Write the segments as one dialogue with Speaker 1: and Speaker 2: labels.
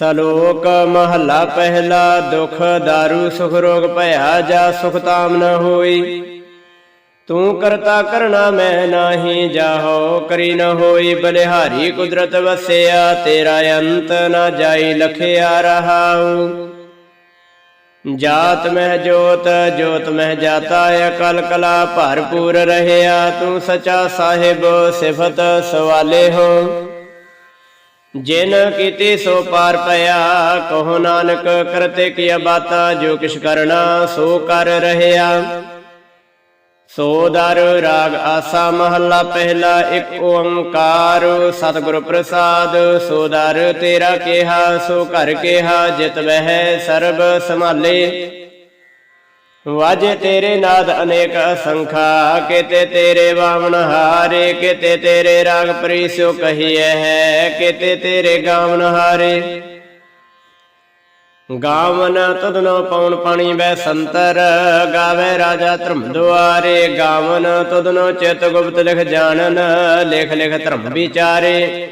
Speaker 1: ਸਲੋਕ ਮਹੱਲਾ ਪਹਿਲਾ ਦੁਖ दारू ਸੁਖ ਰੋਗ ਭਇਆ ਜਾ ਸੁਖ ਤਾਮ ਨ ਹੋਈ। ਤੂੰ ਕਰਤਾ ਕਰਣਾ ਮੈਂ ਨਾਹੀ ਜਾਹੋ, ਕਰੀ ਨ ਹੋਈ ਬਲਿਹਾਰੀ ਕੁਦਰਤ ਵਸਿਆ, ਤੇਰਾ ਅੰਤ ਨਾ ਜਾਈ ਲਖਿਆ ਰਹਾਉ। ਜਾਤ ਮਹਿ ਜੋਤ ਜੋਤ ਮਹਿ ਜਾਤਾ, ਅਕਲ ਕਲਾ ਭਰਪੂਰ ਰਹਿਆ, ਤੂੰ ਸਚਾ ਸਾਹਿਬ ਸਿਫਤ ਸਵਾਲੇ ਹੋ। ਜਿਨ ਕੀਤੀ ਸੋ ਪਾਰ ਪਿਆ, ਕਹੋ ਨਾਨਕ ਕਰਤੇ ਕੀ ਬਾਤਾ, ਜੋ ਕਿਛ ਕਰਨਾ ਸੋ ਕਰ ਰਹਿਆ। ਸੋ ਦਰ ਰਾਗ ਆਸਾ ਮਹੱਲਾ ਪਹਿਲਾ, ਇੱਕ ਓੰਕਾਰ ਸਤਿਗੁਰ ਪ੍ਰਸਾਦ। ਸੋ ਦਰ ਤੇਰਾ ਕਿਹਾ, ਸੋ ਘਰ ਕਿਹਾ, ਜਿਤ ਵਹਿ ਸਰਬ ਸੰਭਾਲੇ। ਵਾਜੇ ਤੇਰੇ ਨਾਦ ਅਨੇਕ ਅਸੰਖਾ ਕਿਤੇ ਤੇਰੇ ਬਾਵਨ ਹਾਰੇ, ਕਿਤੇ ਤੇਰੇ ਰਾਗ ਪ੍ਰੀਸੋ ਕਹੀਐ ਹੈ, ਕਿਤੇ ਤੇਰੇ ਗਾਵਨ ਹਾਰੇ। ਗਾਵਨ ਤੁਧਨੋ ਪਉਣ ਪਾਣੀ ਬੈ ਸੰਤਰ, ਗਾਵੇ ਰਾਜਾ ਧਰਮ ਦੁਆਰੇ। ਗਾਵਨ ਤੁਧਨੋ ਚਿਤ ਗੁਪਤ ਲਿਖ ਜਾਣਨ, ਲਿਖ ਲਿਖ ਧਰਮ ਵਿਚਾਰੇ।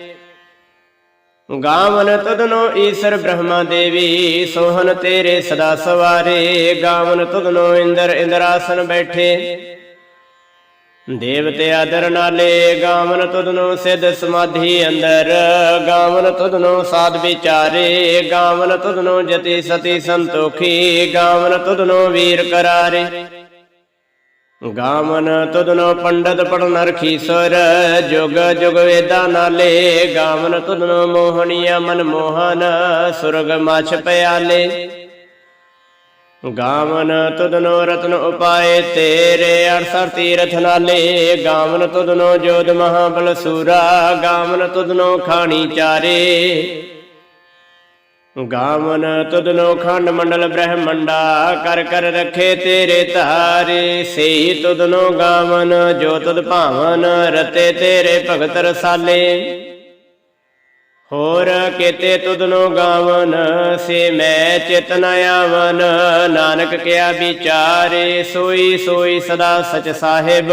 Speaker 1: ਗਾਵਨ ਤਦਨੋ ਈਸ਼ਰ ਬ੍ਰਹਮਾ ਦੇਵੀ ਸੋਹਨ ਤੇਰੇ ਸਦਾ ਸਵਾਰੇ। ਗਾਵਨ ਤਦਨੋ ਇੰਦਰ ਇੰਦਰਾਸਨ ਬੈਠੇ। ਦੇਵਤੇ ਆਦਰ ਨਾਲੇ, ਗਾਵਨ ਤਦਨੋ ਸਿਧ ਸਮਾਧੀ ਅੰਦਰ। ਗਾਵਨ ਤਦਨੋ ਸਾਧ ਵਿਚਾਰੇ, ਗਾਵਨ ਤਦਨੋ ਜਤੀ ਸਤੀ ਸੰਤੋਖੀ। ਗਾਵਨ ਤਦਨੋ ਵੀਰ ਕਰਾਰੇ। ਗਾਵਨ ਤੁਧਨੋ ਪੰਡਤ ਪੜਨ ਰਖੀਸਰ ਜੁਗ ਜੁਗ ਵੇਦਾਂ ਨਾਲੇ। ਗਾਵਨ ਤੁਧਨੋ ਮੋਹਣੀਆ ਮਨ ਮੋਹਨ, ਸੁਰਗ ਮਛ ਪਿਆਲੇ। ਗਾਮਨ ਤੁਧਨੋ ਰਤਨ ਉਪਾਏ, ਤੇਰੇ ਅਰਸਰ ਤੀਰਥ ਨਾਲੇ। ਗਾਵਨ ਤੁਧਨੋ ਜੋਧ ਮਹਾਬਲ ਸੂਰਾ ਗਾਮਨ ਤੁਧਨੋ ਖਾਣੀ ਚਾਰੇ। ਗਾਵਨ ਤੁਧਨੋ ਖੰਡ ਮੰਡਲ ਬ੍ਰਹਮੰਡਾ, ਕਰ ਕਰ ਰਖੇ ਤੇਰੇ ਧਾਰੇ। ਸਈ ਤੁਧਨੋ ਗਾਵਨ, ਜੋ ਤੁਧ ਭਾਵਨ, ਰਤੇ ਤੇਰੇ ਭਗਤ ਰਸਾਲੇ। ਹੋਰ ਕੀਤੇ ਤੁਧਨੋ ਗਾਵਨ, ਸੇ ਮੈਂ ਚਿਤਨ ਆਵਨ। ਨਾਨਕ ਕਿਆ ਵਿਚਾਰੇ, ਸੋਈ ਸੋਈ ਸਦਾ ਸਚ ਸਾਹਿਬ।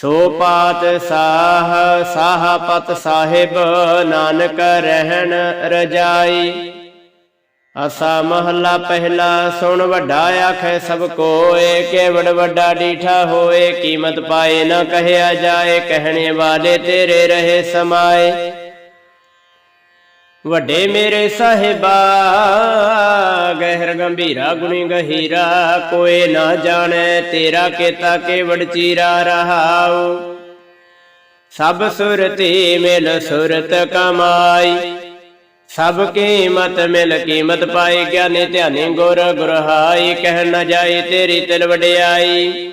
Speaker 1: ਸੋ ਪਾਤ ਸਾਹ ਸਾਹ ਪਤ ਸਾਹਿਬ, ਨਾਨਕ ਰਹਿਣ ਰਜਾਈ। ਅਸਾ ਮਹੱਲਾ ਪਹਿਲਾ ਸੁਣ ਵੱਡਾ ਆਖੈ ਸਭ ਕੋਏ, ਕੇਵੜ ਵੱਡਾ ਡੀਠਾ ਹੋਏ, ਕੀਮਤ ਪਾਏ ਨਾ ਕਹਿਆ ਜਾਏ, ਕਹਿਣੇ ਵਾਲੇ ਤੇਰੇ ਰਹੇ ਸਮਾਏ। ਵੱਡੇ ਮੇਰੇ ਸਾਹਿਬਾ ਗਹਿਰ ਗੰਭੀਰਾ ਗੁਣੀ ਗਹੀਰਾ ਕੋਈ ਨਾ ਜਾਣੈ ਤੇਰਾ ਕੀਤਾ ਕੇਵੜ ਚੀਰਾ ਰਹਾਉ। ਸਭ ਸੁਰਤੀ ਮਿਲ ਸੁਰਤ ਕਮਾਈ। ਸਭ ਕੀਮਤ ਮਿਲ ਕੀਮਤ ਪਾਈ ਗਿਆਨੀ ਧਿਆਨੀ ਗੁਰ ਗੁਰਹਾਈ। ਕਹਿ ਨ ਜਾਈ ਤੇਰੀ ਤਿਲ ਵਡਿਆਈ।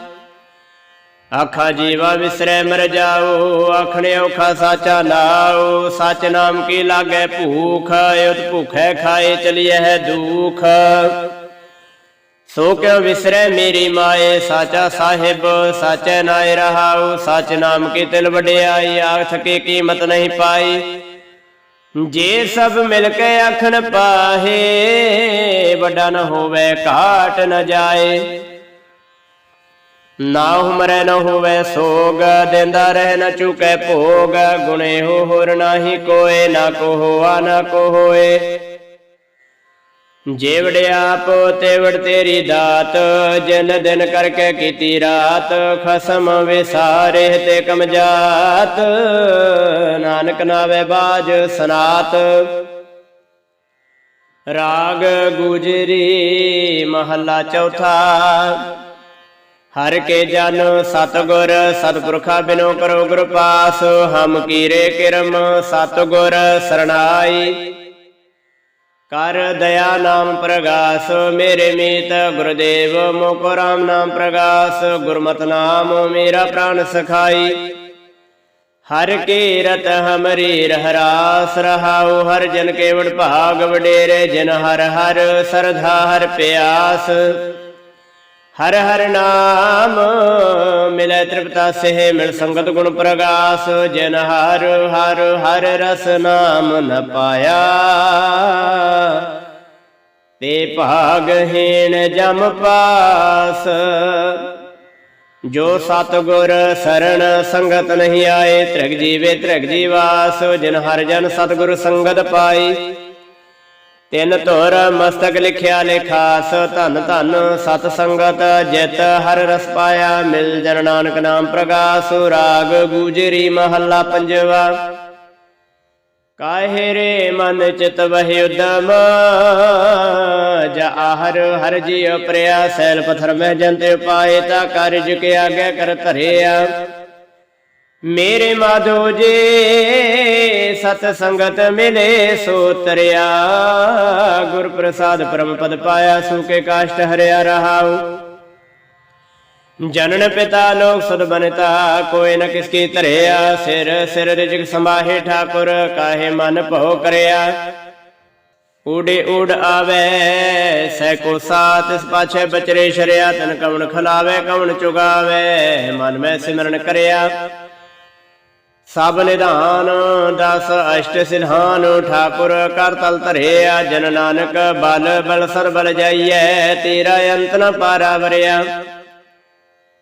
Speaker 1: ਆਖਾ ਜੀਵਾ ਵਿਸਰੈ ਮਰ ਜਾਓ, ਆਖਣੇ ਔਖਾ ਸਾਚਾ ਨਾਓ ਸਚ ਨਾਮ ਕੀ ਲਾਗੈ ਭੂਖ, ਉਤ ਭੁਖੈ ਖਾਏ ਚਲੀਐ ਹੈ ਦੁਖ। ਸੋ ਕਿਉ ਵਿਸਰੈ ਮੇਰੀ ਮਾਏ, ਸਾਚਾ ਸਾਹਿਬ, ਸਾਚੈ ਨਾਇ ਰਹਾਉ। ਸਚ ਨਾਮ ਕੀ ਤਿਲ ਵਡਿਆਈ ਆਖ ਕੇ ਕੀਮਤ ਨਹੀਂ ਪਾਈ। ਜੇ ਸਭ ਮਿਲ ਕੇ ਆਖਣ ਪਾਹੇ, ਵੱਡਾ ਨ ਹੋਵੇ ਘਾਟ ਨ ਜਾਏ। ਨਾ ਹੁਮਰੈ ਨ ਹੋਵੇ ਸੋਗ, ਦਿੰਦਾ ਰਹਿ ਨ ਚੁਕੈ ਭੋਗ, ਗੁਣੇ ਹੋ ਹੋਰ ਨਾਹੀ ਕੋਏ, ਨਾ ਕੋ ਹੋਆ ਨਾ ਕੋ ਹੋਏ ਜੇਵੜ ਆਪ, ਤੇਵੜ ਤੇਰੀ ਦਾਤ, ਜਿਨ ਦਿਨ ਕਰਕੇ ਕੀਤੀ ਰਾਤ, ਖਸਮ ਵਿਸਾਰੇ ਤੇ ਕਮ ਜਾਤ ਨਾਨਕ ਨਾਵੇ ਬਾਜ ਸਨਾਤ। ਰਾਗ ਗੁਜਰੀ ਮਹੱਲਾ ਚੌਥਾ। ਹਰ ਕੇ ਜਨ ਸਤਗੁਰ ਸਤਪੁਰਖਾ ਬਿਨੋ ਕਰੋ ਗੁਰ ਪਾਸ। ਹਮ ਕੀਰੇ ਕਿਰਮ, ਸਤਗੁਰ ਸਰਣਾਈ। ਕਰ ਦਇਆ ਨਾਮ ਪ੍ਰਗਾਸ, ਮੇਰੇ ਮੀਤ ਗੁਰਦੇਵ, ਮੋਕੋ ਰਾਮ ਨਾਮ ਪ੍ਰਗਾਸ। ਗੁਰਮਤਿ ਨਾਮ ਮੇਰਾ ਪ੍ਰਾਨ ਸਖਾਈ। ਹਰ ਕੀ ਰਤ ਹਮਰੀ ਰਹਿਰਾਸ, ਰਹਾਉ ਹਰ ਜਨ ਕੇਵੜ ਭਾਗ ਵਡੇਰੇ, ਜਿਨ ਹਰ ਹਰ ਸਰਧਾ ਹਰ ਪਿਆਸ। ਹਰ ਹਰ ਨਾਮ ਮਿਲੇ ਤ੍ਰਿਪਤਾ ਸਹਿ ਮਿਲ ਸੰਗਤ ਗੁਣ ਪ੍ਰਗਾਸ, ਜਿਨ ਹਰ ਹਰ ਹਰ ਰਸ ਨਾਮ ਨ ਪਾਇਆ। ਤੇ ਭਾਗਹੀਣ ਜਮ ਪਾਸ, ਜੋ ਸਤਗੁਰ ਸਰਣ ਸੰਗਤ ਨਹੀਂ ਆਏ, ਤ੍ਰਿਗ ਜੀਵੇ ਤ੍ਰਿਗ ਜੀਵਾਸ, ਜਿਨ ਹਰ ਜਨ ਸਤਗੁਰ ਸੰਗਤ ਪਾਈ। ਤਿੰਨ ਧੁਰ ਮਸਤਕ ਲਿਖਿਆ ਲੇਖਾਸ ਧਨ ਧਨ ਸਤ ਸੰਗਤ, ਜਿਤ ਹਰ ਰਸ ਪਾਇਆ, ਮਿਲ ਜਨ ਨਾਨਕ ਨਾਮ ਪ੍ਰਗਾਸ, ਰਾਗ ਗੂਜਰੀ ਮਹੱਲਾ ਪੰਜਵਾ। ਕਾਹੇ ਰੇ ਮਨ ਚਿਤ ਵਹਿ ਉਦਮ ਜਾ ਹਰ ਹਰ ਜੀ ਪ੍ਰਿਆ, ਸੈਲ ਪਥਰ ਮਹਿ ਜੰਤੇ ਪਾਏ ਤਾ ਕਾਰਜ ਕੇ ਆਗੇ ਕਰ ਧਰਿਆ। ਮੇਰੇ ਮਾਧੋ ਜੇ, ਸਤ ਸੰਗਤ ਮਿਲੇ ਸੋ ਤਰਿਆ। ਗੁਰ ਪ੍ਰਸਾਦ ਪਰਮ ਪਦ ਪਾਇਆ ਸੂਕੇ ਕਾਸ਼ਟ ਹਰਿਆ ਰਹਾਉ। ਜਨਨ ਪਿਤਾ ਲੋਕ ਸਦ ਬਨਤਾ, ਕੋਈ ਨ ਕਿਸ ਕੀ ਧਰਿਆ। ਸਿਰ ਸਿਰ ਰਿਜਕ ਸੰਭਾਹੇ ਠਾਕੁਰ, ਕਾਹੇ ਮਨ ਭਉ ਕਰਿਆ। ਊੜੇ ਊੜ ਆਵੇ ਸੈ ਕੋ ਸਾਤ ਇਸ ਪਾਛੇ ਬਚਰੇ ਸ਼ਰਿਆ, ਤਨ ਕਵਣ ਖਲਾਵੇ, ਕਵਣ ਚੁਗਾਵੇ। ਮਨ ਮੈਂ ਸਿਮਰਨ ਕਰਿਆ। ਸਭ ਨਿਧਾਨ, ਦਸ ਅਸ਼ਟ ਸਿਧਾਨ, ਠਾਕੁਰ ਕਰ ਤਲ ਧਰਿਆ, ਜਨ ਨਾਨਕ ਬਲ ਬਲ ਸਰ ਜਾਈਐ, ਤੇਰਾ ਅੰਤ ਨ ਪਾਰਾ ਵਰਿਆ।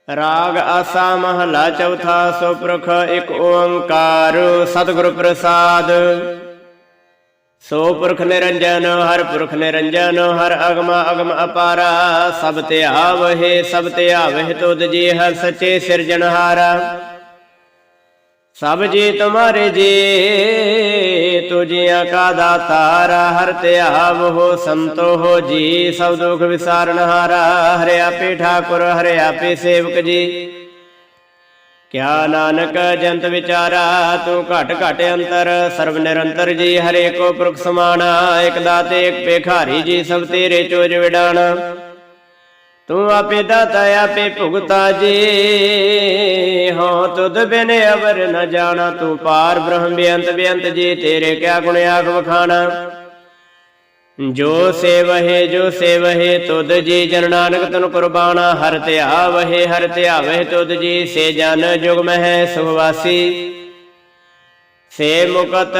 Speaker 1: ਰਾਗ ਆਸਾ ਮਹਲਾ ਚੌਥਾ ਸੋ ਪ੍ਰਖ ਇੱਕ ਓੰਕਾਰ, ਸਤਿਗੁਰ ਪ੍ਰਸਾਦ। ਸੋ ਪੁਰਖ ਨਿਰੰਜਨ, ਹਰ ਪੁਰਖ ਨਿਰੰਜਨ, ਹਰ ਅਗਮ ਅਗਮ ਅਪਾਰਾ। ਸਭ ਤੇ ਆਵਹਿ, ਸਭ ਤੇ ਆਵਹਿ ਤੁਧ ਜੀ, ਹਰ ਸੱਚੇ ਸਿਰਜਣਹਾਰਾ। ਸਭ ਜੀ ਤੁਮਾਰੇ ਜੀ ਤੁਜਿਆ ਕਾ ਦਾਤਾਰਾ ਹਰ ਧਿਆਵ ਹੋ ਸੰਤੋ ਹੋ ਜੀ। ਸਭ ਦੁਖ ਵਿਸਾਰਨ ਹਾਰਾ, ਹਰਿ ਆਪੇ ਠਾਕੁਰ, ਹਰਿ ਆਪੇ ਸੇਵਕ ਜੀ। ਕਿਆ ਨਾਨਕ ਜੰਤ ਵਿਚਾਰਾ, ਤੂੰ ਘਟ ਘਟ ਅੰਤਰ, ਸਰਬ ਨਿਰੰਤਰ ਜੀ ਹਰੇ ਕੋ ਪੁਰਖ ਸਮਾਨਾ ਇਕ ਦਾਤੇ, ਇਕ ਪੇਖਾਰੀ ਜੀ, ਸਭ ਤੇਰੇ ਚੋਜ ਵਿਡਾਣਾ। ਤੂੰ ਆਪੇ ਦਾਤਾ, ਆਪੇ ਭੁਗਤਾ ਜੀ। ਹੋ ਤੁਧ ਬਿਨ ਅਵਰ ਨ ਜਾਣਾ, ਤੂੰ ਪਾਰ ਬ੍ਰਹਮ ਬੇਅੰਤ ਬੇਅੰਤ ਜੀ, ਤੇਰੇ ਕਿਆ ਗੁਣ ਆਖ ਵਖਾਣਾ। ਜੋ ਸੇਵਹਿ ਜੋ ਸੇਵਹਿ, ਤੁਧ ਜੀ, ਜਨ ਨਾਨਕ ਤਨ ਕੁਰਬਾਨਾ, ਹਰ ਧਿਆਵਹਿ ਹਰ ਧਿਆਵਹਿ ਤੁਧ ਜੀ, ਸੇ ਜਨ ਜੁਗ ਮਹਿ ਸੁਭਵਾਸੀ ਸੇ ਮੁਕਤ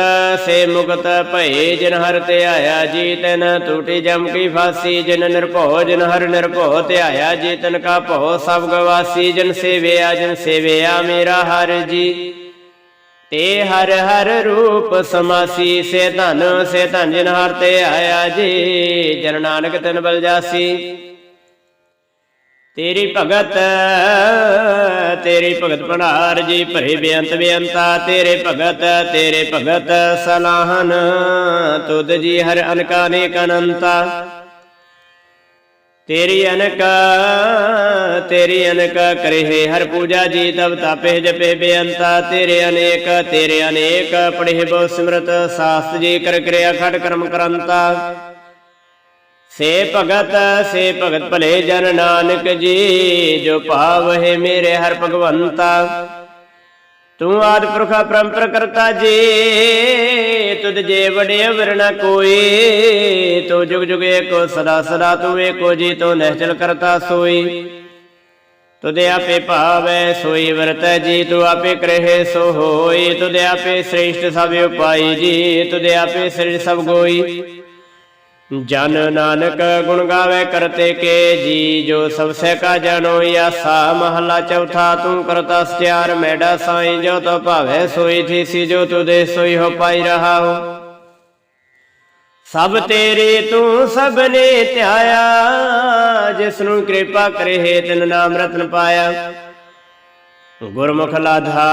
Speaker 1: ਸੇ ਮੁਕਤ ਭਏ ਜਿਨ ਹਰ ਧਿਆਇਆ ਜੀ ਤਨ ਟੂਟੀ ਜਮ ਕੀ ਫਾਸੀ ਜਿਨ ਨਿਰਭਉ, ਜਿਨ ਹਰ ਨਿਰਭਉ ਧਿਆਇਆ ਜੀ ਤਨ ਕਾ ਭਉ, ਸਭ ਗਵਾਸੀ ਜਿਨ ਸੇਵਿਆ ਜਿਨ ਸੇਵਿਆ ਮੇਰਾ ਹਰ ਜੀ। ਤੇ ਹਰ ਹਰ ਰੂਪ ਸਮਾਸੀ, ਸੇ ਧਨ ਸੇ ਧਨ ਜਿਨ ਹਰ ਤੇ ਆਇਆ ਜੀ, ਜਨ ਨਾਨਕ ਤਨ ਬਲ ਜਾਸੀ। ਤੇਰੀ ਭਗਤ ਤੇਰੀ ਭਗਤ ਭੰਡਾਰ ਜੀ ਭਰੇ ਬੇਅੰਤ ਬੇਅੰਤਾ, ਤੇਰੇ ਭਗਤ ਤੇਰੇ ਭਗਤ ਸਲਾਹਨ ਤੁਧ ਜੀ ਹਰ ਅਨਕਾ ਅਨੇਕ ਅਨੰਤਾ। ਤੇਰੀ ਅਨਕ ਤੇਰੀ ਅਨਕ ਕਰੇ ਹਰ ਪੂਜਾ ਜੀ ਤਬ ਤਾਪੇ ਜਪੇ ਬੇਅੰਤਾ। ਤੇਰੇ ਅਨੇਕ ਤੇਰੇ ਅਨੇਕ, ਪੜ੍ਹੇ ਬਹੁ ਸਿਮਰਤ, ਸਾਸਤ ਜੀ ਕਰ ਕਿਰਿਆ ਖਟ ਕਰਮ ਕਰੰਤਾ। ਸੇ ਭਗਤ ਸੇ ਭਗਤ ਭਲੇ ਜਨ ਨਾਨਕ ਜੀ, ਜੋ ਭਾਵਹਿ ਮੇਰੇ ਹਰ ਭਗਵੰਤਾ। ਤੂੰ ਆਦ ਪੁਰਖਾ ਪਰੰਪਰ ਕਰਤਾ ਜੀ, ਤੁਧ ਜੇ ਵਡੇ ਵਰਣਾ ਕੋਈ, ਤੋ ਜੁਗ ਜੁਗ ਏਕੋ ਸਦਾ ਸਦਾ ਤੂੰ ਏਕੋ ਜੀ, ਤੋ ਨਿਹਚਲ ਕਰਤਾ ਸੋਈ। ਤੁਦੇ ਆਪੇ ਭਾਵੈ, ਸੋਈ ਵਰਤੈ ਜੀ, ਤੂੰ ਆਪੇ ਕਰਹਿ ਸੋ ਹੋਈ। ਤੁਦੇ ਆਪੇ ਸ੍ਰੇਸ਼ਟ ਸਭ ਉਪਾਈ ਜੀ ਤੁਦੇ ਆਪੇ ਸ੍ਰਿਜ ਸਭ ਗੋਈ। ਜਨ ਨਾਨਕ ਗੁਣ ਗਾਵੇ ਕਰਤੇ ਕੇ ਜੀ, ਜੋ ਸਭ ਕਾ ਜਾਣੋ ਆਸਾ, ਮਹਲਾ ਚੌਥਾ, ਤੂੰ ਕਰਤਾ ਸਚਿਆਰ ਮੈਡਾ ਸਾਈ, ਜੋ ਤੋ ਭਾਵੇ ਸੋਈ ਥੀ ਸੀ ਜੋ ਤੂ ਦੇ ਸੋਈ ਹੋ ਪਾਈ ਰਹਾ ਹੋ। ਸਭ ਤੇਰੇ ਤੂੰ ਸਭ ਨੇ ਧਿਆਇਆ ਜਿਸ ਨੂੰ ਕਿਰਪਾ ਕਰੇ ਹੈ ਤਿਨ ਨਾਮ ਰਤਨ ਪਾਇਆ। ਗੁਰਮੁਖ ਲਾਧਾ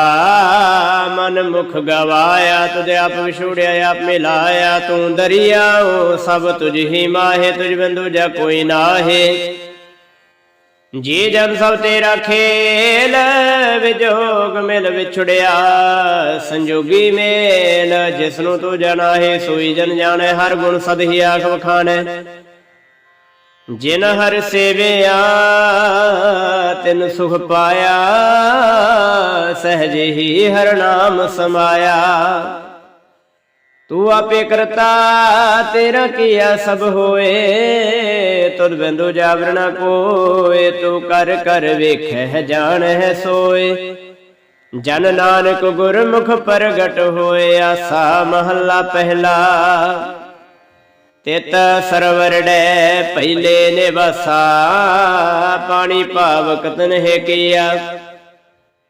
Speaker 1: ਮਨ ਮੁਖ ਗਵਾਇਆ ਤੁਧ ਆਪ ਵਿਛੋੜਿਆ, ਆਪ ਮਿਲਾਇਆ, ਤੂੰ ਦਰਿਆਓ ਸਭ ਤੁਝ ਹੀ ਮਾਹੇ, ਤੁਝ ਬਿੰਦੂ ਜਾ ਕੋਈ ਨਾਹੇ। ਜੀ ਜਨ ਸਭ ਤੇਰਾ ਖੇਲ, ਵਿਜੋਗ ਮਿਲ ਵਿਛੜਿਆ, ਸੰਜੋਗੀ ਮੇਲ, ਜਿਸਨੂੰ ਤੂੰ ਜਨਾਹੇ ਸੋਈ ਜਨ ਜਾਣੈ, ਹਰ ਗੁਣ ਸਦ ਹੀ ਆਖ ਵਖਾਣੈ ਜਿਨ ਹਰ ਸੇਵਿਆ, ਤਿਨ ਸੁਖ ਪਾਇਆ, ਸਹਜ ਹੀ ਹਰ ਨਾਮ ਸਮਾਇਆ। ਤੂੰ ਆਪੇ ਕਰਤਾ, ਤੇਰਾ ਕੀਆ ਸਭ ਹੋਏ, ਤੁਧ ਬਿੰਦੂ ਜਾਵਰਣਾ ਕੋਏ, ਤੂੰ ਕਰ ਕਰ ਵੇਖੈ ਹੈ ਸੋਏ। ਜਨ ਨਾਨਕ ਗੁਰਮੁਖ ਪ੍ਰਗਟ ਹੋਏ, ਆਸਾ ਮਹੱਲਾ ਪਹਿਲਾ। ਤਿਤ ਸਰਵਰ ਪਹਿਲੇ ਨਿਵਾਸਾ, ਪਾਣੀ ਭਾਵਕ ਤਨਹਿ ਕੀਆ।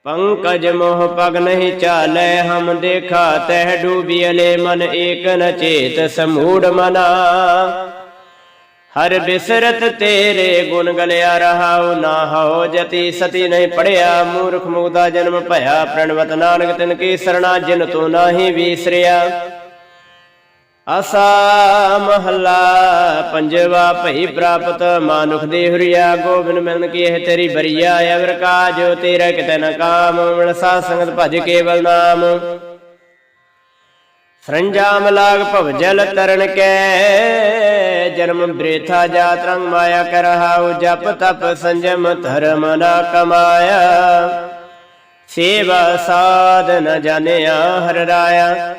Speaker 1: ਪੰਕਜ ਮੋਹ ਪਗ ਨਹੀਂ ਚਾਲੈ, ਹਮ ਦੇਖਾ ਤਹਿ ਡੂਬੀਲੇ ਮਨ ਏਕ ਨ ਚੇਤ ਸਮੂੜ ਮਨਾ। ਹਰ ਬਿਸਰਤ ਤੇਰੇ ਗੁਣ ਗਲਿਆ ਰਹਾਉ, ਨਾ ਹੋ ਜਤੀ ਸਤੀ ਨਹੀਂ ਪੜਿਆ। ਮੂਰਖ ਮੁਗਦਾ ਜਨਮ ਭਇਆ, ਪ੍ਰਣਵਤ ਨਾਨਕ ਤਿਨ ਕੀ ਸਰਣਾ, ਜਿਨ ਤੂੰ ਨਾਹੀ ਵੀਸਰਿਆ। ਆਸਾ ਮਹੱਲਾ ਪੰਜਵਾ ਭਈ ਪ੍ਰਾਪਤ ਮਾਨੁਖ ਦੇ ਹੁਰੀਆ, ਗੋਬਿੰਦ ਮਿਲਨ ਕੀ ਹੈ ਤੇਰੀ ਬਰੀਆ, ਅਵਰ ਕਾਜ ਤੇਰਾ ਕਿਤੇ ਨ ਕਾਮ ਮਿਲ ਸਾਧ ਸੰਗਤ ਭਜ ਕੇਵਲ ਨਾਮ। ਸਰੰਜਾਮ ਲਾਗ ਭਵ ਤਰਨ ਕੈ, ਜਨਮ ਬ੍ਰੇਥਾ ਜਾਤ ਰੰਗ ਮਾਇਆ ਕਰਹਾਉ ਜਪ ਤਪ ਸੰਜਮ ਧਰਮ ਨਾ ਕਮਾਇਆ। ਸੇਵਾ ਸਾਧ ਨ ਜਾਣਿਆ ਹਰ ਰਾਇਆ।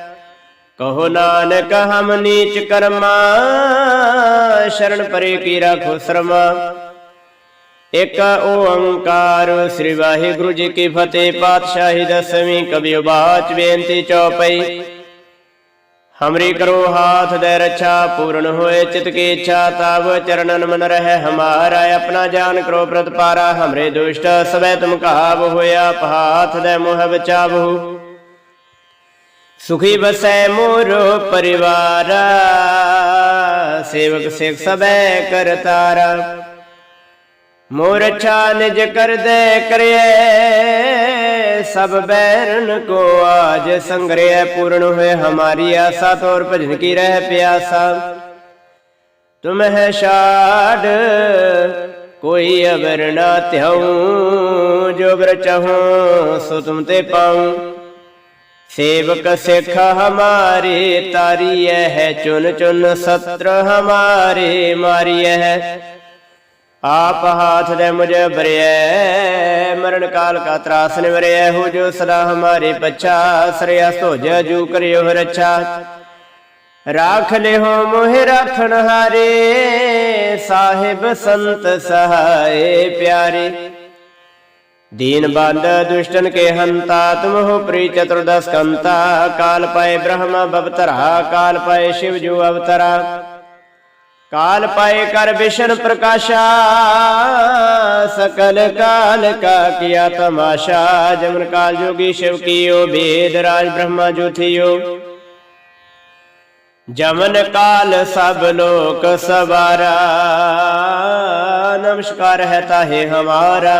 Speaker 1: ਕਹੋ ਨਾਨਕ, ਹਮ ਨੀਚ ਕਰਮਾ, ਸ਼ਰਨ ਪਰੇ ਕੀ ਰਾਖੋ ਸ਼ਰਮਾ। ਇਕ ਓੰਕਾਰ ਸ੍ਰੀ ਵਾਹਿਗੁਰੂ ਜੀ ਕੀ ਫਤਿਹ, ਪਾਤਸ਼ਾਹੀ ਦਸਵੀਂ ਕਬਿਓ ਬਾਚ ਬੇਨਤੀ ਚੌਪਈ। ਹਮਰੀ ਕਰੋ ਹਾਥ ਦੇ ਰਛਾ, ਪੂਰਨ ਹੋਏ ਚਿਤ ਕੀ ਇੱਛਾ ਤਬ ਚਰਨਨ ਮਨ ਰਹਿ, ਹਮਾਰਾ ਆਪਣਾ ਜਾਨ ਕਰੋ ਪ੍ਰਤਪਾਰਾ। ਹਮਰੇ ਦੁਸ਼ਟ ਸਵੈ ਤੁਮ ਕਹਾਵ ਹੋਇਆ, ਪਹਾਥ ਦੇ ਮੋਹ ਬਚਾਵੋ। ਸੁਖੀ ਬਸੈ ਮੋਰ ਪਰਿਵਾਰ, ਸੇਵਕ ਸੇਵ ਸਬੈ ਕਰਤਾਰਾ ਮੋਰ ਅੱਛਾ ਨਿਜ ਕਰਦੇ ਕਰਿਏ ਸਭ ਬੈਰਨ ਕੋ ਆਜ ਸੰਗਰਿਐ, ਪੂਰਨ ਹੋਏ ਹਮਾਰੀ ਆਸਾ, ਤੋਰ ਭਜਨ ਕੀ ਰਹਿ ਪਿਆਸਾ। ਤੁਮ ਹੈ ਛਾੜ, ਕੋਈ ਅਵਰ ਨਾ ਧਿਆਉ, ਜੋ ਬਰ ਸੋ ਤੁਮ ਤੇ ਪਾਉ। ਸੇਵਕ ਸਿੱਖ ਹਮਾਰੇ, ਤਾਰੀਐ ਹੈ ਚੁਨ ਚੁਨ ਸਤਰ ਹਮਾਰੇ, ਮਾਰੀਐ ਹੈ। ਆਪ ਹਾਥ ਦੇ ਮੁਝ ਬਰਿਐ, ਮਰਨ ਕਾਲ ਕਾ ਤਰਾਸ ਨਿਵਰਿਐ ਹੋ ਜੋ ਸਦਾ ਹਮਾਰੇ ਪਛਾ ਸਰਿਆ ਸੋਜ ਜੂ ਕਰਿਓ ਰੱਛਾ ਰਾਖ ਲਿਓ ਮੋਹਿ ਰਾਖਣ ਹਾਰੇ, ਸਾਹਿਬ ਸੰਤ ਸਹਾਏ ਪਿਆਰੇ। ਦੀਨ ਬੰਦ ਦੁਸ਼ਟਨ ਕੇ ਹੰਤਾ ਤੁਮਹੁ ਪ੍ਰੀ ਚਤੁਰਦਸ ਕੰਤਾ ਕਾਲ ਪਾਏ ਬ੍ਰਹਮ ਬਵਤਰਾ ਕਾਲ ਪਾਏ ਸ਼ਿਵ ਜੋ ਅਵਤਰਾ। ਕਾਲ ਪਾਏ ਕਰ ਵਿਸ਼ਨ ਪ੍ਰਕਾਸ਼ਾ, ਸਕਲ ਕਾਲ ਕਾ ਕੀਆ ਤਮਾਸ਼ਾ, ਜਮਨ ਕਾਲ ਜੋਗੀ ਸ਼ਿਵ ਕੀਓ ਭੇਦ ਰਾਜ ਬ੍ਰਹਮਾ ਜੋਥਿਓ ਜਮਨ ਕਾਲ ਸਭ ਲੋਕ ਸਵਾਰਾ, ਨਮਸਕਾਰ ਹੈ ਤਾਹੇ ਹਮਾਰਾ।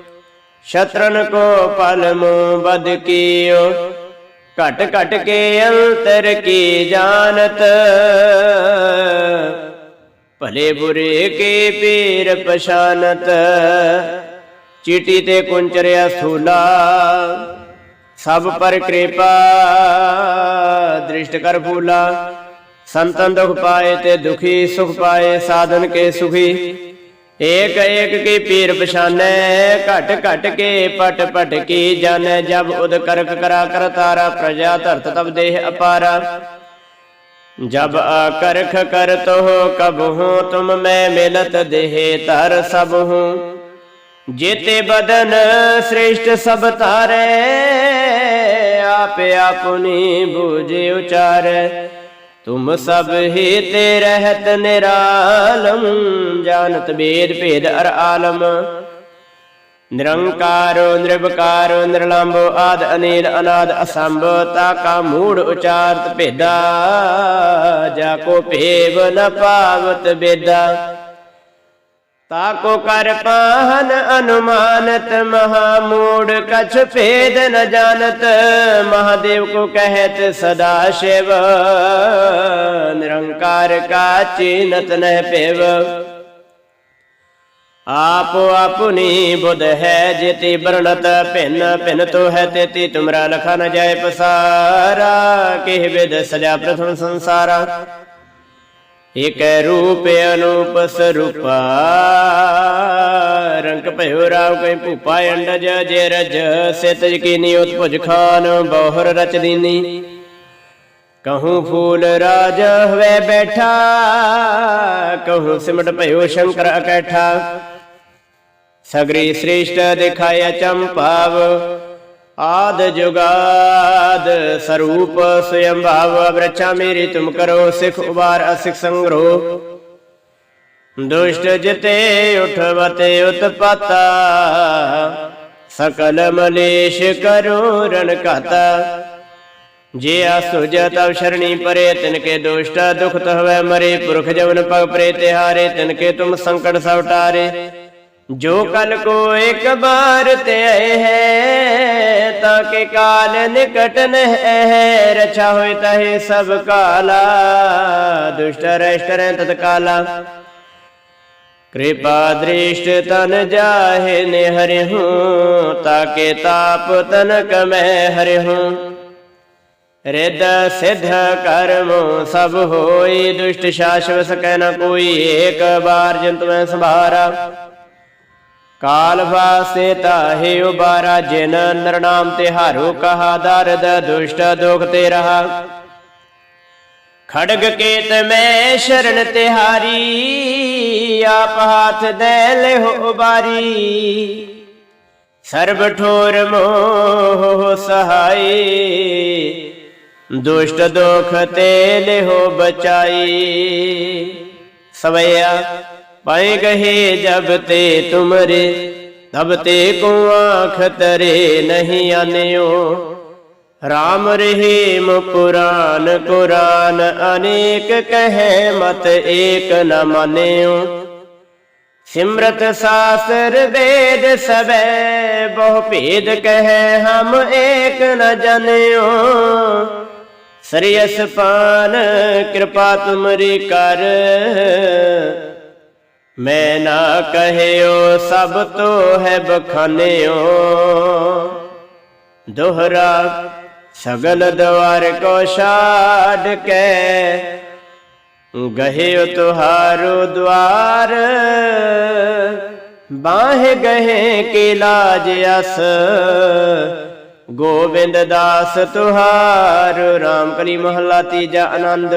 Speaker 1: ਸ਼ਤਰਨ ਕੋ ਪਲ ਮੂ ਬਦ ਕੀਓ। ਘਟ ਘਟ ਕੇ ਅੰਤਰ ਕੀ ਜਾਣਤ। ਭਲੇ ਬੁਰੇ ਕੇ ਪੀਰ ਪਛਾਨਤ। ਚੀਟੀ ਤੇ ਕੁੰਚਰਿਆ ਸੂਲਾ ਸਭ ਪਰ ਕਿਰਪਾ, ਦ੍ਰਿਸ਼ਟ ਕਰ ਫੂਲਾ। ਸੰਤਨ ਦੁਖ ਪਾਏ ਤੇ ਦੁਖੀ, ਸੁਖ ਪਾਏ, ਸਾਧਨ ਕੇ ਸੁਖੀ। ਏਕ ਏਕ ਕੀ ਪੀਰ ਪਛਾਨੈ, ਘਟ ਘਟ ਕੇ ਪਟ ਪਟ ਕੀ ਜਾਣੈ, ਜਬ ਉਦ ਕਰਕ ਕਰਾ ਕਰ ਤਾਰਾ, ਪ੍ਰਜਾ ਧਰਤ ਤਬ ਦੇਹ ਅਪਾਰਾ। ਜਬ ਆਕਰਖ ਕਰਤ ਹੋ ਕਬ ਹੂੰ, ਤੁਮ ਮੈਂ ਮਿਲਤ ਦੇਹ ਧਰ ਸਭ ਹੂੰ। ਜੇਤੇ ਬਦਨ ਸ੍ਰੇਸ਼ਟ ਸਭ ਤਾਰੇ ਆਪੇ ਆਪਨੀ ਬੂਝੇ ਉਚਾਰੈ। ਤੁਮ ਸਭ ਹੀ ਤੇ ਰਹਿਤ ਨਿਰਾਲਮ, ਜਾਣਤ ਬੇਦ ਭੇਦ ਅਰ ਆਲਮ। ਨਿਰੰਕਾਰੋ ਨਿਰਭਕਾਰੋ ਨਿਰਲੰਭੋ, ਆਦ ਅਨੀਲ ਅਨਾਦ, ਅਸੰਭ, ਤਾ ਕਾ ਮੂੜ ਉਚਾਰਤ ਭੇਦਾ, ਜਾ ਕੋ ਭੇਵ ਨ ਪਾਵਤ ਬੇਦਾ। ਤਾ ਕਰ ਪਾਹਨ ਅਨੁਮਾਨਤ ਮਹਾ ਮੂੜ ਕਛ ਭੇਦ ਨ ਜਾਣਤ, ਮਹਾਦੇਵ ਕੋ ਕਹਿਤ ਸਦਾ ਸ਼ਿਵ। ਨਿਰੰਕਾਰ ਕਾ ਚੀਨਤ ਨਹਿ ਪੇਵ ਆਪ ਆਪੁਨੀ ਬੁਧ ਹੈ ਜੇਤੀ ਵਰਣਤ ਭਿੰਨ ਭਿੰਨ ਤੋ ਹੈ ਤੇਤੀ, ਤੁਮਰਾ ਲਖਾ ਨ ਜਾਏ ਪਸਾਰਾ। ਕਿਹ ਵਿਦ ਸਜਾ ਪ੍ਰਥਮ ਸੰਸਾਰਾ। ਇਕ ਰੂਪ ਅਨੂਪ ਸਰੂਪਾ, ਰੰਗ ਭਇਓ ਰਾਵ ਕੈ ਭੂਪਾ ਅੰਡਜ, ਜੇ ਰਜ ਸਿਤ ਕੀਨੀ ਉਤਪੁਜ ਖਾਨ, ਬੋਹਰ ਰਚ ਦੀਨੀ। ਕਹੂੰ ਫੂਲ ਰਾਜ ਹਵੇ ਬੈਠਾ, ਕਹੂੰ ਸਿਮਟ ਭਇਓ ਸ਼ੰਕਰ ਅਕੈਠਾ। ਸਗਰੀ ਸ੍ਰੇਸ਼ਟ ਦਿਖਾਇਆ ਚੰਪਾਵ ਆਦ ਜੁਗਾਦ ਸਰੂਪ ਸਯੰ ਭਾਵ ਬ੍ਰਛਾ ਮੇਰੀ ਤੁਮ ਕਰੋ, ਸਿਖ ਉਬਾਰ ਅਸਿਖ ਸੰਗਰੋ। ਦੁਸ਼ਟ ਜਿਤੇ ਉਠਵਤੇ ਉਤਪਤਾ, ਸਕਲ ਮਲੇਸ਼ ਕਰੋ ਰਣ ਘਾਤਾ। ਜੇ ਆਸੁਜ ਤਵ ਸ਼ਰਣੀ ਪਰੇ ਤਿਨ ਕੇ ਦੁਸ਼ਟ ਦੁਖ ਤਹਵੈ ਮਰੇ, ਪੁਰਖ ਜਵਨ ਪਗ ਪ੍ਰੇ, ਤਿਹਾਰੇ ਤਿਨ ਕੇ ਤੁਮ ਸੰਕਟ ਸਭ ਟਾਰੇ ਜੋ ਕਲ ਕੋ ਇੱਕ ਬਾਰ ਤੇ ਆਏ ਹੈ ਤਾਂ ਕਿ ਕਾਲ ਨਿਕਟ ਨਹਿ ਹੈ ਰਛਾ ਹੋਇ ਤਹੇ ਸਭ ਕਾਲਾ ਦੁਸ਼ਟ ਰਹਿਸ਼ਟ ਰਹਿ ਤਤ ਕਾਲਾ। ਕਿਰਪਾ ਦ੍ਰਿਸ਼ਟ ਤਨ ਜਾਹੇ ਨੇ ਹਰਿ ਹੂੰ ਤਾਕੇ ਤਾਪ ਤਨ ਕਮੈ ਹਰਿ ਹੂੰ। ਰਿਦ ਸਿਧ ਕਰਮ ਸਭ ਹੋਈ ਦੁਸ਼ਟ ਸ਼ਾਸ਼ਵ ਸਕੈ ਨ ਕੋਈ ਏਕ ਬਾਰ ਜੰਤ ਮੈਂ ਸੰਭਾਰਾ। ਕਾਲ ਵਾਸੇ ਤਾਹੇ ਉਬਾਰਾ, ਜਿਨ ਨਰਨਾਮ ਤੇ ਹਾਰੋ ਕਹਾ, ਦਰਦ ਦੁਸ਼ਟ ਦੁਖ ਤੇ ਰਹਾ। ਖੜਗ ਕੇਤ ਮੈਂ ਸ਼ਰਨ ਤਿਹਾਰੀ, ਆਪ ਹਾਥ ਦੇ ਲਿਹੁ ਉਬਾਰੀ। ਸਰਬ ਠੋਰ ਮੋਹ ਸਹਾਈ, ਦੁਸ਼ਟ ਦੁਖ ਤੇ ਲਿਹੁ ਬਚਾਈ। ਸਵਈਆ ਪਾਏ ਗਹੇ ਜਬ ਤੇ ਤੁਮਰੇ, ਤਬ ਤੇ ਕੋ ਆਖ ਤਰੇ ਨਹੀਂ ਆਨਿਓ। RAM ਰਹੀਮ ਪੁਰਾਨ ਕੁਰਾਨ ਅਨੇਕ ਕਹੈ, ਮਤ ਏਕ ਨ ਮਾਨਿਓ। ਸਿਮਰਤ ਸਾਸਰ ਵੇਦ ਸਬੈ ਬਹੁ ਭੇਦ ਕਹੈ, ਹਮ ਏਕ ਨ ਜਾਣਿਓ ਸਰੀਅਸ ਪਾਨ ਕਿਰਪਾ ਤੁਮਰੀ ਕਰ। ਮੈਂ ਨਾ ਕਹਿਓ ਸਭ ਤੋ ਹੈ ਬਖਾਨਿਓ। ਦੁਹਰਾ ਸਗਲ ਦਵਾਰ ਕੋ ਛਾੜ ਕੇ ਗਹਿਓ ਤੁਹਾਰੋ ਦਵਾਰ। ਬਾਹ ਗਹੇ ਕੀ ਲਾਜ ਅਸ। ਗੋਬਿੰਦ ਦਾਸ ਤੁਹਾਰ, ਰਾਮ ਕਲੀ ਮਹੱਲਾ ਤੀਜਾ ਆਨੰਦ।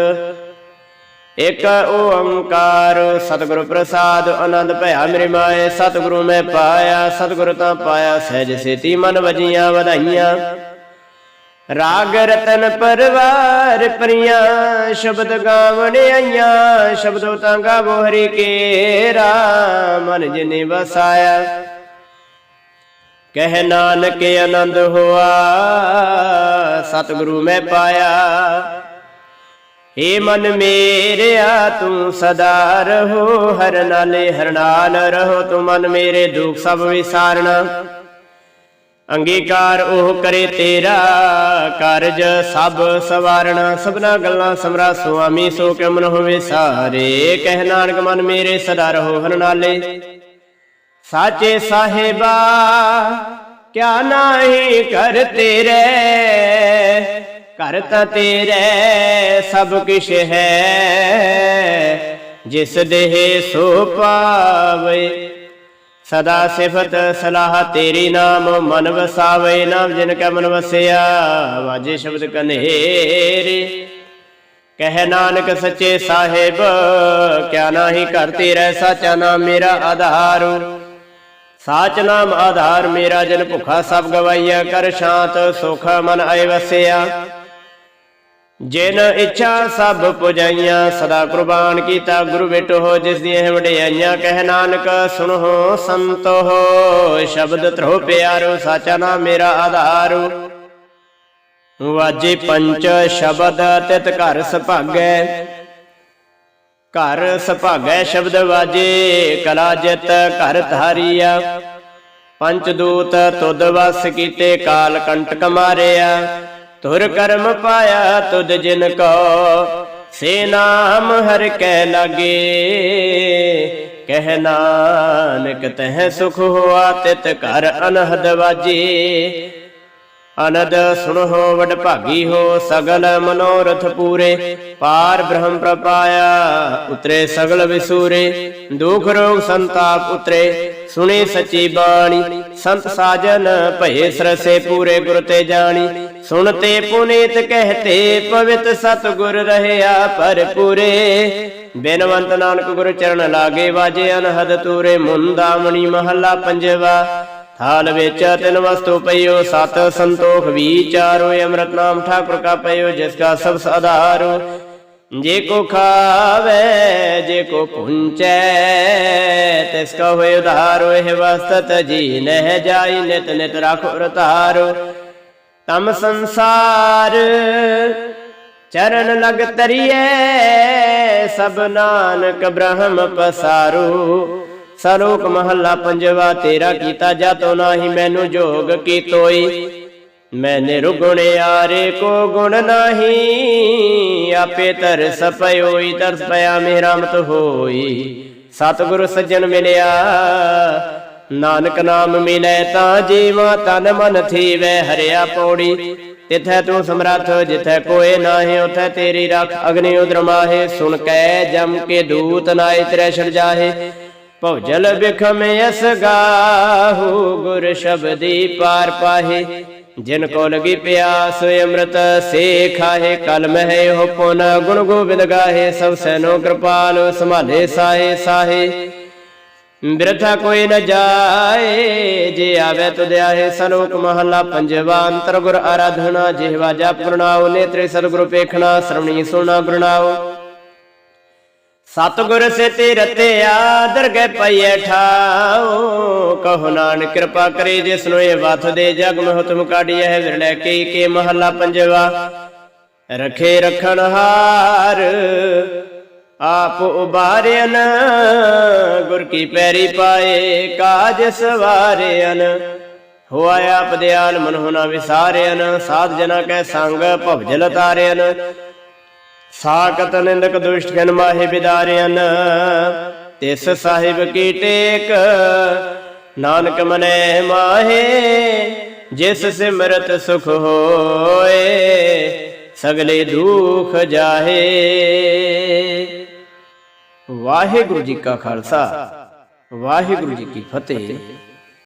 Speaker 1: ਇਕ ਓੰਕਾਰ, ਸਤਿਗੁਰ ਪ੍ਰਸਾਦ ਆਨੰਦ ਭਇਆ ਮੇਰੇ ਮਾਏ, ਸਤਿਗੁਰੂ ਮੈਂ ਪਾਇਆ, ਸਤਿਗੁਰ ਤਾਂ ਪਾਇਆ, ਸਹਿਜ ਸੇਤੀ ਮਨ ਵਜੀਆਂ ਵਧਾਈਆਂ। ਰਾਗ ਰਤਨ ਪਰਵਾਰ ਪ੍ਰਿਆ, ਸ਼ਬਦ ਗਾਵਣ ਆਈਆਂ, ਸ਼ਬਦੋ ਤਾਂ ਗਾਵੋ ਹਰੀ ਕੇਰਾ ਮਨ ਜਿਨੇ ਵਸਾਇਆ ਕਹਿ ਨਾਨਕ ਆਨੰਦ ਹੋਆ, ਸਤਿਗੁਰੂ ਮੈਂ ਪਾਇਆ। ਏ ਮਨ ਮੇਰਿਆ, ਤੂੰ ਸਦਾ ਰਹੋ, ਹਰ ਨਾਲੇ ਹਰਨਾਲ ਰਹੋ, ਤੂੰ ਮਨ ਮੇਰੇ ਦੁੱਖ ਸਭ ਵਿਸਾਰਣਾ ਅੰਗੀਕਾਰ ਉਹ ਕਰੇ ਤੇਰਾ, ਕਾਰਜ ਸਭ ਸਵਾਰਣਾ ਸਭਨਾ ਗੱਲਾਂ ਸਮਰਾ ਸੁਆਮੀ, ਸੋ ਕੇ ਮਨ ਹੋਵੇ ਸਾਰੇ। ਕਹਿ ਨਾਨਕ, ਮਨ ਮੇਰੇ ਸਦਾ ਰਹੋ, ਹਰ ਨਾਲੇ। ਸਾਚੇ ਸਾਹਿਬਾ, ਕਿਆ ਨਾਹੀ ਕਰ ਤੇਰੇ ਘਰ ਤਾਂ ਤੇਰੇ ਸਭ ਕਿਛ ਹੈ। ਜਿਸ ਦੇਹ ਸੋ ਪਾਵੇ, ਸਦਾ ਸਿਫਤ ਸਲਾਹ ਤੇਰੀ ਨਾਮ ਮਨ ਵਸਾਵੇ, ਨਾਮ ਜਿਨ ਕੈ ਮਨ ਵਸਿਆ, ਵਾਜੇ ਸ਼ਬਦ ਕਨੇਰੇ। ਕਹਿ ਨਾਨਕ ਸੱਚੇ ਸਾਹਿਬ, ਕਿਆ ਨਾਹੀ ਘਰ ਤੇਰਾ ਸਾਚਾ ਨਾਮ ਮੇਰਾ ਆਧਾਰੂ। ਸਾਚ ਨਾਮ ਆਧਾਰ ਮੇਰਾ, ਜਨ ਭੁਖਾ ਸਭ ਗਵਾਈਆ, ਕਰ ਸ਼ਾਂਤ ਸੁਖ ਮਨ ਆਏ ਵਸਿਆ। ਜਿਨ ਇੱਛਾ ਸਭ ਪੁਜਾਈਆਂ, ਸਦਾ ਕੁਰਬਾਨ ਕੀਤਾ ਗੁਰੂ ਬੇਟੋ ਜਿਸ ਦੀਆਂ ਵਡਿਆਈਆਂ, ਕਹਿ ਨਾਨਕ, ਸੁਣੋ ਸੰਤੋ ਸ਼ਬਦ ਧਰੋ ਪਿਆਰੋ, ਸਾਚਾ ਨਾਮ ਮੇਰਾ ਆਧਾਰੂ। ਵਾਜੇ ਪੰਚ ਸ਼ਬਦ ਤਿਤ ਘਰ ਸੁਭਾਗੈ। ਘਰ ਸੁਭਾਗੈ ਸ਼ਬਦ ਵਾਜੇ, ਕਲਾ ਜਿਤ ਘਰ ਧਾਰੀਆ। ਪੰਚ ਦੂਤ ਤੁਦ ਵਸ ਕੀਤੇ, ਕਾਲ ਕੰਟਕ ਮਾਰਿਆ। ਤੁਰ ਕਰਮ ਪਾਇਆ ਤੁਧ ਜਿਨ ਕੋ, ਸੇ ਨਾਮ ਹਰ ਕੈ ਲਾਗੇ। ਕਹਿ ਨਾਨਕ ਤਹ ਸੁਖ ਹੋਆ ਤਿਤ ਘਰ ਅਨਹਦ ਵਾਜੇ। ਅਨਦ ਸੁਣੋ ਵਡ ਭਾਗੀ ਹੋ ਸਗਲ ਮਨੋਰਥ ਪੂਰੇ। ਪਾਰ ਬ੍ਰਹਮ ਪ੍ਰਪਾਇਆ, ਉਤਰੇ ਸਗਲ ਵਿਸੂਰੇ। ਦੁਖ ਰੋਗ ਸੰਤਾਪ ਉਤਰੇ, ਸੁਣੇ ਸੱਚੀ ਬਾਣੀ। ਸੰਤ ਸਾਜਨ ਭਏ ਸਰਸੇ ਪੂਰੇ ਗੁਰ ਤੇ ਜਾਣੀ। ਸੁਣ ਤੇ ਪੁਨੀਤ ਕਹਤੇ, ਪਵਿੱਤ ਸਤ ਗੁਰ ਰਹਿਆ ਪਰ ਪੂਰੇ ਬਿਨਵੰਤ ਨਾਨਕ ਗੁਰ ਚਰਨ ਲਾਗੇ, ਵਾਜੇ ਅਨਹਦ ਤੂਰੇ। ਮੁੰਦਾਮਣੀ ਮਹੱਲਾ ਪੰਜਵਾ। ਥਾਲ ਵਿੱਚ ਤਿਨ ਵਸਤੂ ਪਈਓ, ਸਤ ਸੰਤੋਖ ਵਿਚਾਰੋ ਅੰਮ੍ਰਿਤ ਨਾਮ ਠਾਕੁਰ ਕਾ ਪਈਓ ਜਿਸ ਕਾ ਸਭ ਆਧਾਰੋ। ਜੇ ਕੋ ਖਾਵੇ, ਜੇ ਕੋ ਪੁੰਚੈ, ਤਿਸ ਕਾ ਹੋਇ ਉਧਾਰੋ, ਇਹ ਵਸਤਤ ਜੀ ਨਹਿ ਜਾਈ, ਨਿਤ ਨਿਤ ਰਾਖੋ ਰਤਾਰੋ ਤਮ ਸੰਸਾਰ ਚਰਨ ਲਗ ਤਰੀਏ ਸਭ ਨਾਨਕ ਬ੍ਰਹਮ ਪਸਾਰੂ। ਸਲੋਕ ਮਹੱਲਾ ਪੰਜਵਾ, ਤੇਰਾ ਕੀਤਾ ਜਾਤੋ ਨਾਹੀ ਮੈਨੂੰ ਜੋਗ ਕੀ ਤੋਈ? ਮੈਂ ਨਿਰਗੁਣ ਆਰੇ ਕੋ ਗੁਣ ਨਾਹੀ, ਆਪੇ ਤਰਸ ਪਇਓਈ, ਤਰਸ ਪਿਆ ਮੇਰਾ ਮਤ ਹੋਈ। ਸਤਿਗੁਰ ਸੱਜਣ ਮਿਲਿਆ, ਨਾਨਕ ਨਾਮ ਮਿਲੇ ਤਾਂ ਜੀਵਾ ਤਨ ਮਨ ਥੀਵੈ, ਹਰਿਆ ਪੌੜੀ। ਤਿਥੈ ਤੂੰ ਸਮਰੱਥ, ਜਿਥੈ ਕੋਏ ਨਾਹੀ, ਉਥੈ ਤੇਰੀ ਰੱਖ। ਅਗਨੀ ਉਦਰ ਮਾਹੇ ਸੁਣ ਕੈ ਜਮ ਕੇ ਦੂਤ ਨਾਇ ਤ੍ਰੈ ਛੜ ਜਾਹੇ। ਭਉਜਲ ਬਿਖਮ ਅਸ ਗਾਹੂ, ਗੁਰ ਸ਼ਬਦੀ ਪਾਰ ਪਾਹੇ। ਜਿਨ ਕੋ ਲਗੀ ਪਿਆਸ, ਅੰਮ੍ਰਿਤ ਸੇ ਖਾਹੇ ਕਲ ਮਹਿ ਹੋ ਪੁਨ ਗੁਣ ਗੋਬਿੰਦ ਗਾਹੇ। ਸਭ ਸੈਨੋ ਕਿਰਪਾਲ ਸੰਭਾਲੇ ਸਾਹੇ ਸਾਹੇ। ਬਿਰਥਾ ਕੋਈ ਨ ਜਾਏ, ਜੇ ਆਵੇ ਤੁਧ ਆਏ ਸਲੋਕ ਮਹੱਲਾ ਪੰਜਵਾ, ਅੰਤਰ ਗੁਰ ਆਰਾਧਨਾ। ਜਿਹਵਾ ਜਪ ਗੁਰਨਾਉ ਨੇਤਰੇ ਸਤਿਗੁਰ ਪੇਖਣਾ, ਸ਼ਰਵਣੀ ਸੁਣਾ ਗੁਰਨਾਉ ਸਤਿਗੁਰ ਸੇ ਤੇ ਰਤਿਆ ਦਰਗਹਿ ਪਈਐ ਠਾਉ। ਕਹੋ ਨਾਨਕ ਕਿਰਪਾ ਕਰੇ ਜਿਸ ਨੂੰ ਇਹ ਵਥ ਦੇ ਜਗ ਮਹਿ ਹੁਤਮ ਕਾਢੀਐ ਹੈ ਕੇ ਕੇ ਮਹੱਲਾ ਪੰਜਵਾ। ਰਖੇ ਰਖਣ ਹਾਰ, ਆਪ ਉਬਾਰਿਆਨ ਗੁਰ ਕੀ ਪੈਰੀ ਪਾਏ, ਕਾਜ ਸਵਾਰਿਆਨ ਹੋਆ ਆਪ ਦਿਆਲ ਮਨ ਹੋਣਾ ਵਿਸਾਰਿਆਨ ਸਾਧ ਜਨਾ ਕੈ ਸੰਗ ਭਵਜਲ ਤਾਰਿਆਨ ਸਾਕਤ ਨਿੰਦਕ ਦੁਸ਼ਟ ਗਨ ਮਾਹੇ ਬਿਦਾਰਿਆਨ ਤਿਸ ਸਾਹਿਬ ਕੀ ਟੇਕ? ਨਾਨਕ ਮਨੇ ਮਾਹੇ, ਜਿਸ ਸਿਮਰਤ ਸੁਖ ਹੋਏ, ਸਗਲੇ ਦੁਖ ਜਾਹੇ। ਵਾਹਿਗੁਰੂ ਜੀ ਕਾ ਖਾਲਸਾ, ਵਾਹਿਗੁਰੂ ਜੀ ਕੀ ਫਤਿਹ।